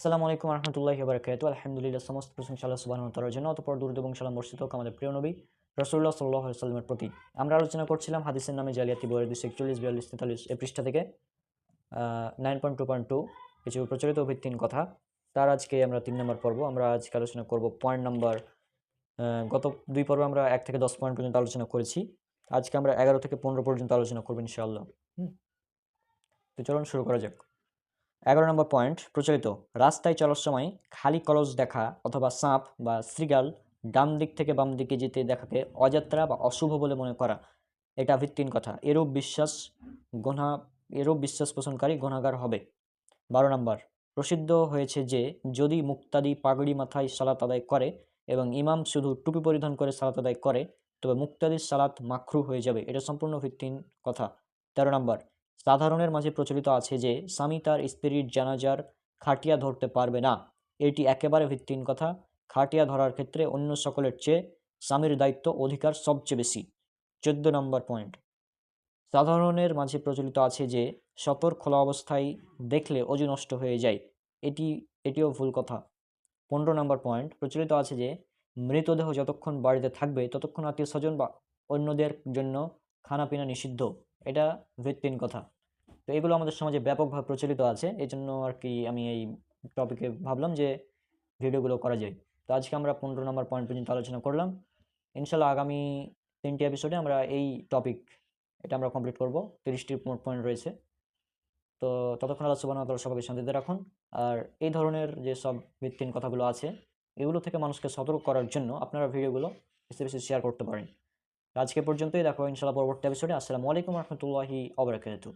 আসসালামু আলাইকুম রহমতুল্লাহি বারকাতু আলহামদুলিল্লাহ, সমস্ত প্রশংসা আল্লাহ সুবাহ জন্য। অতপর দুরুদ এবং সালাম বর্ষিত আমাদের প্রিয় নবী রসুল্লাহ সাল্লাহ সাল্লামের প্রতি। আমরা আলোচনা করছিলাম হাদিসের নামে জালিয়াতি বইয়ের দুশো একচল্লিশ বিয়াল্লিশ, তেতাল্লিশ এই পৃষ্ঠা থেকে nine point two point two কিছু প্রচলিত ভিত্তিহীন কথা। তার আজকে আমরা তিন নম্বর পর্ব, আমরা আজকে আলোচনা করব পয়েন্ট নাম্বার গত দুই পর্বে আমরা এক থেকে দশ পয়েন্ট পর্যন্ত আলোচনা করেছি। আজকে আমরা এগারো থেকে পনেরো পর্যন্ত আলোচনা করব ইনশাআল্লাহ। তো চলুন শুরু করা যাক। এগারো নম্বর পয়েন্ট প্রচলিত। রাস্তায় চলার সময় খালি কলস দেখা অথবা সাঁপ বা শ্রীগাল ডান দিক থেকে বাম দিকে যেতে দেখাকে অযাত্রা বা অশুভ বলে মনে করা, এটা ভিত্তিহীন কথা। এরূপ বিশ্বাস গোনা, এরূপ বিশ্বাস পোষণকারী গুণাগার হবে। বারো নম্বর, প্রসিদ্ধ হয়েছে যে, যদি মুক্তাদি পাগড়ি মাথায় সালাত আদায় করে এবং ইমাম শুধু টুপি পরিধান করে সালাত আদায় করে, তবে মুক্তাদির সালাত মাখরু হয়ে যাবে। এটা সম্পূর্ণ ভিত্তিহীন কথা। তেরো নম্বর সাধারণের মাঝে প্রচলিত আছে যে, স্বামী তার স্ত্রীর জানাজার খাটিয়া ধরতে পারবে না। এটি একেবারে ভিত্তিহীন কথা। খাটিয়া ধরার ক্ষেত্রে অন্য সকলের চেয়ে স্বামীর দায়িত্ব অধিকার সবচেয়ে বেশি। চোদ্দ নম্বর পয়েন্ট। সাধারণের মাঝে প্রচলিত আছে যে সতর খোলা অবস্থায় দেখলে অজু নষ্ট হয়ে যায়। এটি, এটিও ভুল কথা। পনেরো নম্বর পয়েন্ট। প্রচলিত আছে যে, মৃতদেহ যতক্ষণ বাড়িতে থাকবে, ততক্ষণ আত্মীয় স্বজন বা অন্যদের জন্য খানাপিনা নিষিদ্ধ। এটা ভিত্তিহীন কথা। তো এগুলো আমাদের সমাজে ব্যাপকভাবে প্রচলিত আছে এই জন্য আর কি আমি এই টপিকে ভাবলাম যে ভিডিওগুলো করা যায়। তো আজকে আমরা পনেরো নম্বর পয়েন্ট পর্যন্ত আলোচনা করলাম। ইনশাল্লাহ আগামী তিনটি এপিসোডে আমরা এই টপিক এটা আমরা কমপ্লিট করব। তিরিশটি পয়েন্ট রয়েছে। তো ততক্ষণ আল্লাহ সুবাহ তালা সবাইকে শান্তিতে রাখুন। আর এই ধরনের যে সব ভিত্তিহীন কথাগুলো আছে, এগুলো থেকে মানুষকে সতর্ক করার জন্য আপনারা ভিডিওগুলো বেশি বেশি শেয়ার করতে পারেন। আজকে পর্যন্তই। দেখো ইনশাল্লাহ পরবর্তী এপিসোডে আসসালামু আলাইকুম রহমতুল্লাহি অবরাকাতু